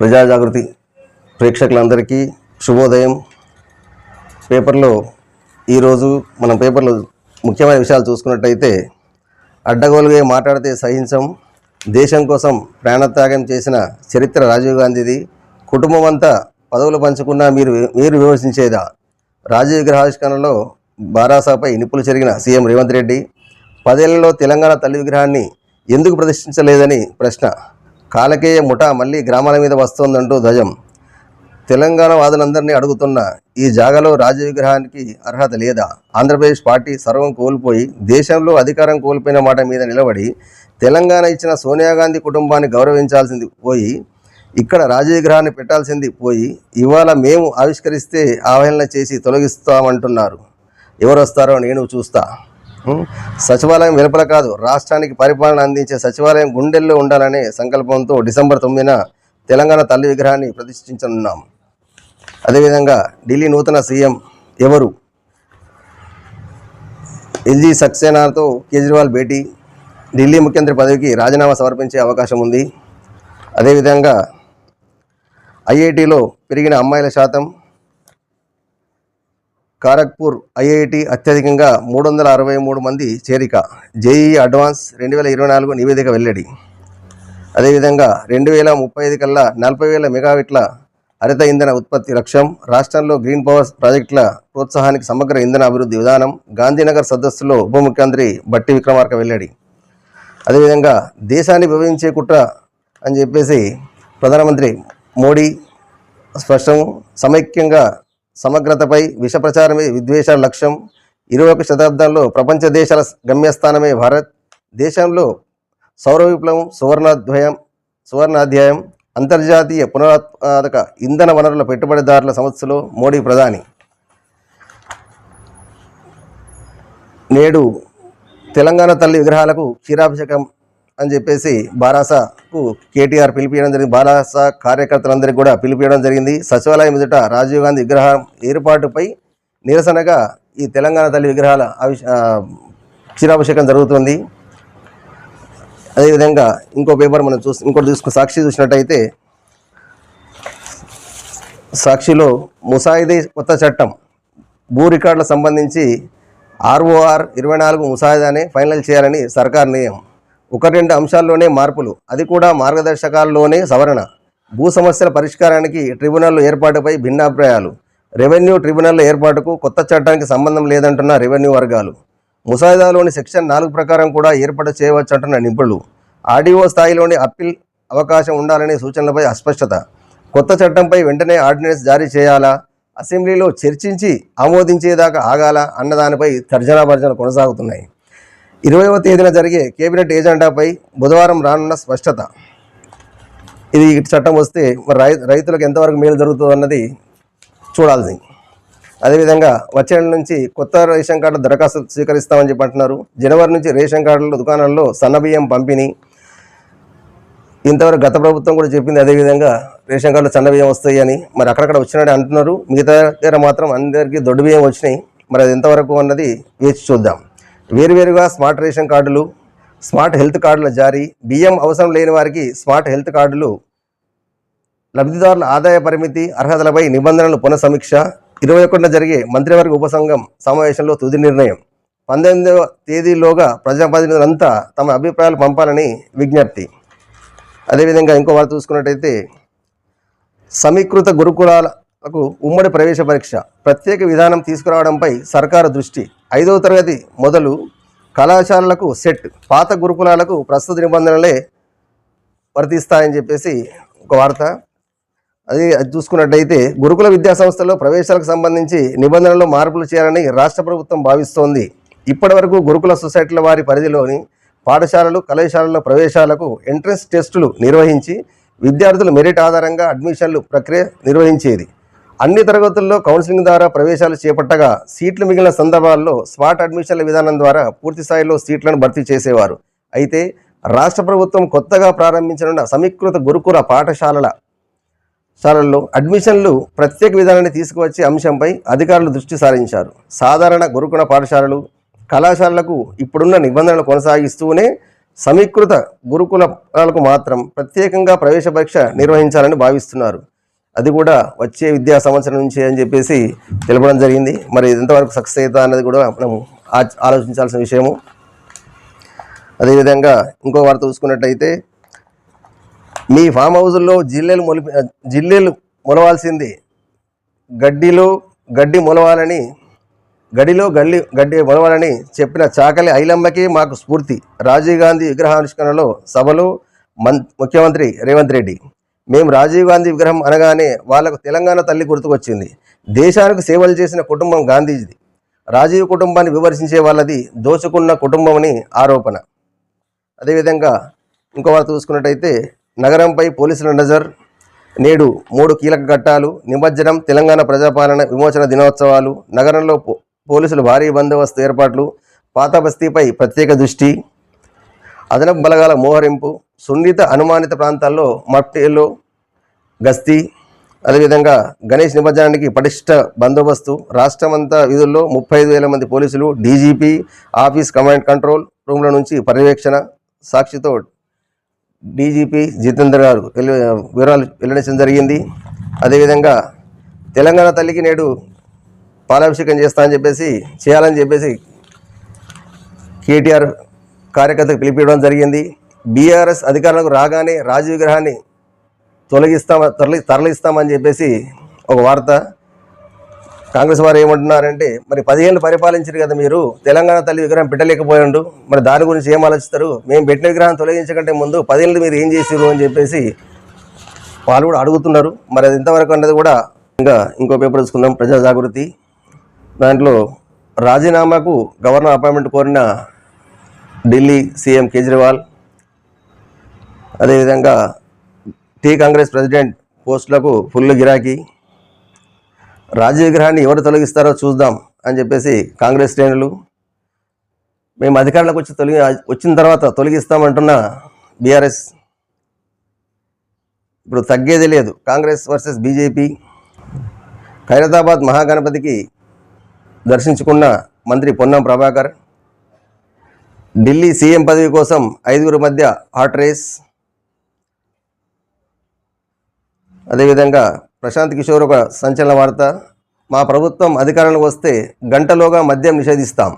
ప్రజా జాగృతి ప్రేక్షకులందరికీ శుభోదయం. పేపర్లో ఈరోజు మనం పేపర్లో ముఖ్యమైన విషయాలు చూసుకున్నట్టయితే అడ్డగోలుగా మాట్లాడితే సహించం దేశం కోసం ప్రాణత్యాగం చేసిన చరిత్ర రాజీవ్ గాంధీది కుటుంబం అంతా పదవులు పంచుకున్నా మీరు మీరు విమర్శించేదా? రాజీవ్ విగ్రహావిష్కరణలో బారాసాపై నిప్పులు చెరిగిన సీఎం రేవంత్ రెడ్డి పదేళ్ళలో తెలంగాణ తల్లి విగ్రహాన్ని ఎందుకు ప్రదర్శించలేదని ప్రశ్న. కాలకేయ ముఠా మళ్ళీ గ్రామాల మీద వస్తోందంటూ ధ్వజం. తెలంగాణ వాదులందరినీ అడుగుతున్న ఈ జాగాలో రాజీవ్ విగ్రహానికి అర్హత లేదా? ఆంధ్రప్రదేశ్ పార్టీ సర్వం కోల్పోయి దేశంలో అధికారం కోల్పోయిన మాట మీద నిలబడి తెలంగాణ ఇచ్చిన సోనియా గాంధీ కుటుంబాన్ని గౌరవించాల్సింది పోయి ఇక్కడ రాజీవ్ విగ్రహాన్ని పెట్టాల్సింది పోయి ఇవాళ మేము ఆవిష్కరిస్తే ఆవహేళన చేసి తొలగిస్తామంటున్నారు. ఎవరు వస్తారో నేను చూస్తా. సచివాలయం వెలుపల కాదు రాష్ట్రానికి పరిపాలన అందించే సచివాలయం గుండెల్లో ఉండాలనే సంకల్పంతో డిసెంబర్ తొమ్మిదిన తెలంగాణ తల్లి విగ్రహాన్ని ప్రతిష్ఠించనున్నాం. అదేవిధంగా ఢిల్లీ నూతన సీఎం ఎవరు? ఎల్జీ సక్సేనాతో కేజ్రీవాల్ భేటీ ఢిల్లీ ముఖ్యమంత్రి పదవికి రాజీనామా సమర్పించే అవకాశం ఉంది. అదేవిధంగా ఐఐటిలో పెరిగిన అమ్మాయిల శాతం ఖారగ్పూర్ ఐఐటి అత్యధికంగా మూడు వందల అరవై మూడు మంది చేరిక. జేఈ అడ్వాన్స్ రెండు వేల ఇరవై నాలుగు నివేదిక వెల్లడి. అదేవిధంగా రెండు వేల ముప్పై ఐదు కల్లా నలభై వేల మెగావిట్ల హరిత ఇంధన ఉత్పత్తి లక్ష్యం రాష్ట్రంలో గ్రీన్ పవర్ ప్రాజెక్టుల ప్రోత్సాహానికి సమగ్ర ఇంధన అభివృద్ధి విధానం గాంధీనగర్ సదస్సులో ఉప ముఖ్యమంత్రి బట్టి విక్రమార్క వెల్లడి. అదేవిధంగా దేశాన్ని విభజించే కుట్ర అని చెప్పేసి ప్రధానమంత్రి మోడీ స్పష్టం సమైక్యంగా సమగ్రతపై విష ప్రచారమే విద్వేషాల లక్ష్యం. ఇరవై ఒక శతాబ్దంలో ప్రపంచ దేశాల గమ్యస్థానమే భారత్. దేశంలో సౌర విప్లవం సువర్ణాధ్వయం సువర్ణాధ్యాయం అంతర్జాతీయ పునరుత్పాదక ఇంధన వనరుల పెట్టుబడిదారుల సంస్థలో మోడీ ప్రధాని. నేడు తెలంగాణ తల్లి విగ్రహాలకు క్షీరాభిషేకం అని చెప్పేసి బారాసకు కేటీఆర్ పిలిపియడం జరిగింది. బారాస కార్యకర్తలందరికీ కూడా పిలిపియడం జరిగింది. సచివాలయం ఎదుట రాజీవ్ గాంధీ విగ్రహం ఏర్పాటుపై నిరసనగా ఈ తెలంగాణ తల్లి విగ్రహాల అవిష క్షీరాభిషేకం జరుగుతుంది. అదేవిధంగా ఇంకో పేపర్ మనం చూసి ఇంకోటి చూసుకుని సాక్షి చూసినట్టయితే సాక్షిలో ముసాయిదే కొత్త చట్టం. భూ రికార్డులకు సంబంధించి ఆర్ఓఆర్ ఇరవై నాలుగు ముసాయిదానే ఫైనల్ చేయాలని సర్కార్ నియమం. ఒక రెండు అంశాల్లోనే మార్పులు. అది కూడా మార్గదర్శకాల్లోనే సవరణ. భూ సమస్యల పరిష్కారానికి ట్రిబ్యునల్ ఏర్పాటుపై భిన్నాభిప్రాయాలు. రెవెన్యూ ట్రిబ్యునల్ ఏర్పాటుకు కొత్త చట్టానికి సంబంధం లేదంటున్న రెవెన్యూ వర్గాలు. ముసాయిదాలోని సెక్షన్ నాలుగు ప్రకారం కూడా ఏర్పాటు చేయవచ్చంటున్న నిపుణులు. ఆర్డీఓ స్థాయిలోని అప్పీల్ అవకాశం ఉండాలనే సూచనలపై అస్పష్టత. కొత్త చట్టంపై వెంటనే ఆర్డినెన్స్ జారీ చేయాలా? అసెంబ్లీలో చర్చించి ఆమోదించేదాకా ఆగాల? అన్నదానిపై తర్జనాభర్జన కొనసాగుతున్నాయి. ఇరవైవ తేదీన జరిగే కేబినెట్ ఏజెండాపై బుధవారం రానున్న స్పష్టత. ఇది చట్టం వస్తే మరి రై రైతులకు ఎంతవరకు మేలు జరుగుతుంది అన్నది చూడాల్సింది. అదేవిధంగా వచ్చే నెల నుంచి కొత్త రేషన్ కార్డు దరఖాస్తు స్వీకరిస్తామని చెప్పి అంటున్నారు. జనవరి నుంచి రేషన్ కార్డులు దుకాణాల్లో సన్నబియ్యం పంపిణీ. ఇంతవరకు గత ప్రభుత్వం కూడా చెప్పింది అదేవిధంగా రేషన్ కార్డులు సన్నబియ్యం వస్తాయి అని మరి అక్కడక్కడ వచ్చినట్టు అంటున్నారు. మిగతా దగ్గర మాత్రం అందరికీ దొడ్డు బియ్యం వచ్చినాయి. మరి అది ఎంతవరకు అన్నది వేచి చూద్దాం. వేరువేరుగా స్మార్ట్ రేషన్ కార్డులు స్మార్ట్ హెల్త్ కార్డుల జారీ బియ్యం అవసరం లేని వారికి స్మార్ట్ హెల్త్ కార్డులు లబ్ధిదారుల ఆదాయ పరిమితి అర్హతలపై నిబంధనలు పునఃసమీక్ష ఇరవై ఒకటిన జరిగే మంత్రివర్గ ఉపసంఘం సమావేశంలో తుది నిర్ణయం. పంతొమ్మిదవ తేదీలోగా ప్రజాప్రతినిధులంతా తమ అభిప్రాయాలు పంపాలని విజ్ఞప్తి. అదేవిధంగా ఇంకో వార్త చూసుకున్నట్టయితే సమీకృత కు ఉమ్మడి ప్రవేశ పరీక్ష ప్రత్యేక విధానం తీసుకురావడంపై సర్కారు దృష్టి. ఐదవ తరగతి మొదలు కళాశాలలకు సెట్ పాత గురుకులాలకు ప్రస్తుత నిబంధనలే వర్తిస్తాయని చెప్పేసి ఒక వార్త. అది అది చూసుకున్నట్టయితే గురుకుల విద్యా సంస్థల్లో ప్రవేశాలకు సంబంధించి నిబంధనల్లో మార్పులు చేయాలని రాష్ట్ర ప్రభుత్వం భావిస్తోంది. ఇప్పటివరకు గురుకుల సొసైటీల వారి పరిధిలోని పాఠశాలలు కళాశాలల ప్రవేశాలకు ఎంట్రన్స్ టెస్టులు నిర్వహించి విద్యార్థులు మెరిట్ ఆధారంగా అడ్మిషన్లు ప్రక్రియ నిర్వహించేది. అన్ని తరగతుల్లో కౌన్సిలింగ్ ద్వారా ప్రవేశాలు చేపట్టగా సీట్లు మిగిలిన సందర్భాల్లో స్పాట్ అడ్మిషన్ల విధానం ద్వారా పూర్తి స్థాయిలో సీట్లను భర్తీ చేసేవారు. అయితే రాష్ట్ర ప్రభుత్వం కొత్తగా ప్రారంభించనున్న సమీకృత గురుకుల పాఠశాలల శాలల్లో అడ్మిషన్లు ప్రత్యేక విధానాన్ని తీసుకువచ్చే అంశంపై అధికారులు దృష్టి సారించారు. సాధారణ గురుకుల పాఠశాలలు కళాశాలలకు ఇప్పుడున్న నిబంధనలు కొనసాగిస్తూనే సమీకృత గురుకులాలకు మాత్రం ప్రత్యేకంగా ప్రవేశ పరీక్ష నిర్వహించాలని భావిస్తున్నారు. అది కూడా వచ్చే విద్యా సంవత్సరం నుంచి అని చెప్పేసి తెలపడం జరిగింది. మరి ఎంతవరకు సక్సెస్ అవుతా అన్నది కూడా మనం ఆ- ఆలోచించాల్సిన విషయము. అదేవిధంగా ఇంకో వార్త చూసుకున్నట్టయితే మీ ఫామ్ హౌజుల్లో జిల్లెలు మొలిపి జిల్లెలు మొలవాల్సింది. గడ్డిలో గడ్డి మొలవాలని గడిలో గల్లి గడ్డి మొలవాలని చెప్పిన చాకలి ఐలమ్మకి మాకు స్ఫూర్తి. రాజీవ్ గాంధీ విగ్రహావిష్కరణలో సభలో మన్ ముఖ్యమంత్రి రేవంత్ రెడ్డి మేము రాజీవ్ గాంధీ విగ్రహం అనగానే వాళ్ళకు తెలంగాణ తల్లి గుర్తుకొచ్చింది. దేశానికి సేవలు చేసిన కుటుంబం గాంధీజీది. రాజీవ్ కుటుంబాన్ని విమర్శించే వాళ్ళది దోచుకున్న కుటుంబమని ఆరోపణ. అదేవిధంగా ఇంకో వార్త చూసుకున్నట్టయితే నగరంపై పోలీసుల నజర్ నేడు మూడు కీలక ఘట్టాలు నిమజ్జనం తెలంగాణ ప్రజాపాలన విమోచన దినోత్సవాలు నగరంలో పో- పోలీసులు భారీ బందోబస్తు ఏర్పాట్లు పాత బస్తీపై ప్రత్యేక దృష్టి అదనపు బలగాల మోహరింపు సున్నిత అనుమానిత ప్రాంతాల్లో మట్టిలో గస్తీ అదేవిధంగా గణేష్ నిమజ్జనానికి పటిష్ట బందోబస్తు. రాష్ట్రమంతా విధుల్లో ముప్పై ఐదు వేల మంది పోలీసులు డీజీపీ ఆఫీస్ కమాండ్ కంట్రోల్ రూమ్ల నుంచి పర్యవేక్షణ. సాక్షితో డీజీపీ జితేందర్ గారు వివరాలు వెల్లడించడం జరిగింది. అదేవిధంగా తెలంగాణ తల్లికి నేడు పాలాభిషేకం చేస్తా అని చెప్పేసి చేయాలని చెప్పేసి కేటీఆర్ కార్యకర్తకు పిలిపించడం జరిగింది. బీఆర్ఎస్ అధికారులకు రాగానే రాజీవ్ విగ్రహాన్ని తొలగిస్తామ తరలి తరలిస్తామని చెప్పేసి ఒక వార్త కాంగ్రెస్ వారు ఏమంటున్నారంటే మరి పదిహేను పరిపాలించారు కదా మీరు తెలంగాణ తల్లి విగ్రహం పెట్టలేకపోయాడు మరి దాని గురించి ఏం ఆలోచిస్తారు? మేము పెట్టిన విగ్రహం తొలగించకంటే ముందు పదిహేను మీరు ఏం చేసారు అని చెప్పేసి వాళ్ళు కూడా అడుగుతున్నారు. మరి అది ఇంతవరకు అన్నది కూడా ఇంకా ఇంకో పేపర్ చూసుకుందాం ప్రజా జాగృతి. దాంట్లో రాజీనామాకు గవర్నర్ అపాయింట్మెంట్ కోరిన ఢిల్లీ సీఎం కేజ్రీవాల్ అదేవిధంగా టీ కాంగ్రెస్ ప్రెసిడెంట్ పోస్టులకు ఫుల్ గిరాకీ. రాజీవ్ విగ్రహాన్ని ఎవరు తొలగిస్తారో చూద్దాం అని చెప్పేసి కాంగ్రెస్ శ్రేణులు మేము అధికారంలోకి వచ్చి తొలగి వచ్చిన తర్వాత తొలగిస్తామంటున్న బీఆర్ఎస్. ఇప్పుడు తగ్గేది లేదు. కాంగ్రెస్ వర్సెస్ బీజేపీ ఖైరతాబాద్ మహాగణపతికి దర్శించుకున్న మంత్రి పొన్నం ప్రభాకర్ ఢిల్లీ సీఎం పదవి కోసం ఐదుగురు మధ్య హాట్ రేస్ అదేవిధంగా ప్రశాంత్ కిషోర్ ఒక సంచలన వార్త. మా ప్రభుత్వం అధికారంలోకి వస్తే గంటలోగా మద్యం నిషేధిస్తాం.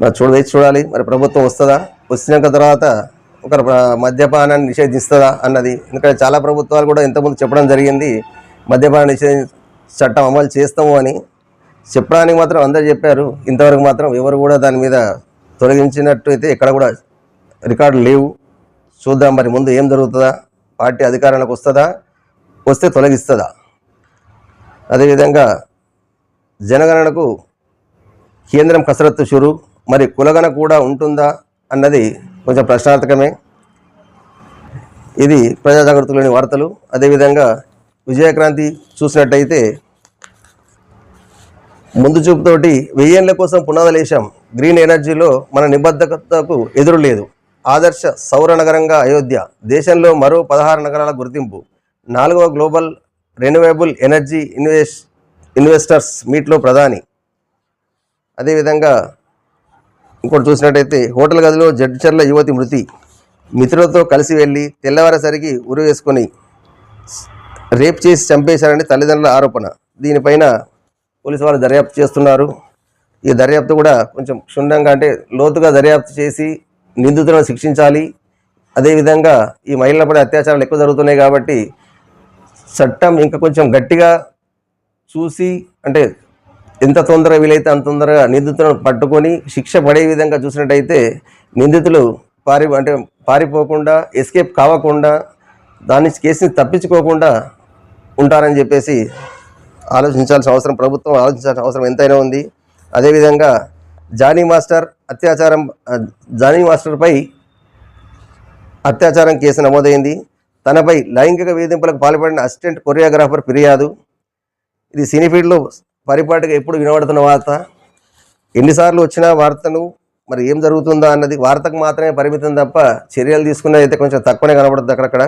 మరి చూడ వేచి చూడాలి. మరి ప్రభుత్వం వస్తుందా? వచ్చినాక తర్వాత ఒక మద్యపానాన్ని నిషేధిస్తుందా అన్నది. ఎందుకంటే చాలా ప్రభుత్వాలు కూడా ఇంతకుముందు చెప్పడం జరిగింది మద్యపాన నిషేధ చట్టం అమలు చేస్తాము అని. చెప్పడానికి మాత్రం అందరు చెప్పారు. ఇంతవరకు మాత్రం ఎవరు కూడా దాని మీద తొలగించినట్టు అయితే ఎక్కడ కూడా రికార్డులు లేవు. చూద్దాం మరి ముందు ఏం జరుగుతుందా? పార్టీ అధికారంలోకి వస్తుందా? వస్తే తొలగిస్తుందా? అదేవిధంగా జనగణనకు కేంద్రం కసరత్తు షురు. మరి కులగణ కూడా ఉంటుందా అన్నది కొంచెం ప్రశ్నార్థకమే. ఇది ప్రజా జాగ్రత్తలోని వార్తలు. అదేవిధంగా విజయక్రాంతి చూసినట్టయితే ముందు చూపుతోటి వెయ్యేళ్ళ కోసం పునాదలేశం. గ్రీన్ ఎనర్జీలో మన నిబద్ధతకు ఎదురు లేదు ఆదర్శ సౌర నగరంగా అయోధ్య దేశంలో మరో పదహారు నగరాల గుర్తింపు. నాలుగవ global renewable energy invest investors మీట్లో ప్రధాని. అదేవిధంగా ఇంకోటి చూసినట్టయితే హోటల్ గదిలో జడ్చర్ల యువతి మృతి. మిత్రులతో కలిసి వెళ్ళి తెల్లవారేసరికి ఉరి వేసుకొని రేప్ చేసి చంపేశారని తల్లిదండ్రుల ఆరోపణ. దీనిపైన పోలీసు వాళ్ళు దర్యాప్తు చేస్తున్నారు. ఈ దర్యాప్తు కూడా కొంచెం క్షుణ్ణంగా అంటే లోతుగా దర్యాప్తు చేసి నిందితులను శిక్షించాలి. అదేవిధంగా ఈ మహిళలపై అత్యాచారాలు ఎక్కువ జరుగుతున్నాయి కాబట్టి చట్టం ఇంకా కొంచెం గట్టిగా చూసి అంటే ఎంత తొందరగా వీలైతే అంత తొందరగా నిందితులను పట్టుకొని శిక్ష పడే విధంగా చూసినట్టయితే నిందితులు పారి అంటే పారిపోకుండా ఎస్కేప్ కావకుండా దాని కేసుని తప్పించుకోకుండా ఉంటారని చెప్పేసి ఆలోచించాల్సిన అవసరం ప్రభుత్వం ఆలోచించాల్సిన అవసరం ఎంతైనా ఉంది. అదేవిధంగా జానీ మాస్టర్ అత్యాచారం జానీ మాస్టర్పై అత్యాచారం కేసు నమోదైంది. తనపై లైంగిక వేధింపులకు పాల్పడిన అసిస్టెంట్ కొరియోగ్రాఫర్ ఫిర్యాదు. ఇది సినీ ఫీల్డ్లో పరిపాటిగా ఎప్పుడు వినబడుతున్న వార్త. ఎన్నిసార్లు వచ్చినా వార్తను మరి ఏం జరుగుతుందా అన్నది వార్తకు మాత్రమే పరిమితం తప్ప చర్యలు తీసుకున్నది అయితే కొంచెం తక్కువనే కనబడుతుంది అక్కడక్కడ.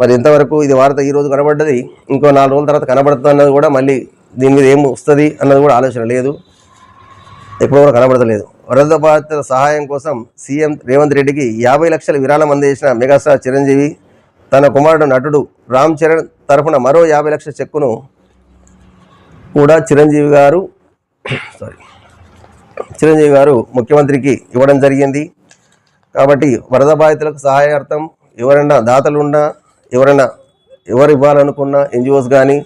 మరి ఎంతవరకు ఇది వార్త ఈ రోజు కనబడ్డది ఇంకో నాలుగు రోజుల తర్వాత కనబడుతుంది అన్నది కూడా మళ్ళీ దీని మీద ఏం వస్తుంది అన్నది కూడా ఆలోచన లేదు. ఎప్పుడూ కూడా కనబడతలేదు. వరద బాధితుల సహాయం కోసం సీఎం రేవంత్ రెడ్డికి యాభై లక్షల విరాళం అందజేసిన మెగాస్టార్ చిరంజీవి తన కుమారుడు నటుడు రామ్ చరణ్ తరఫున మరో యాభై లక్షల చెక్కును కూడా చిరంజీవి గారు సారీ చిరంజీవి గారు ముఖ్యమంత్రికి ఇవ్వడం జరిగింది. కాబట్టి వరద బాధితులకు సహాయార్థం ఎవరైనా దాతలు ఉన్నా ఎవరైనా ఎవరు ఇవ్వాలనుకున్నా ఎన్జిఓస్ కానీ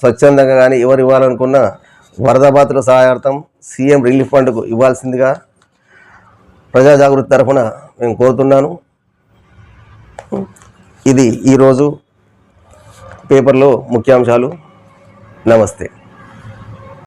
స్వచ్ఛందంగా కానీ ఎవరు ఇవ్వాలనుకున్నా వరద బాధితుల సహాయార్థం సీఎం రిలీఫ్ ఫండ్కు ఇవ్వాల్సిందిగా ప్రజా జాగృతి తరఫున మేము కోరుతున్నాను. ఇది ఈరోజు పేపర్లో ముఖ్యాంశాలు. నమస్తే.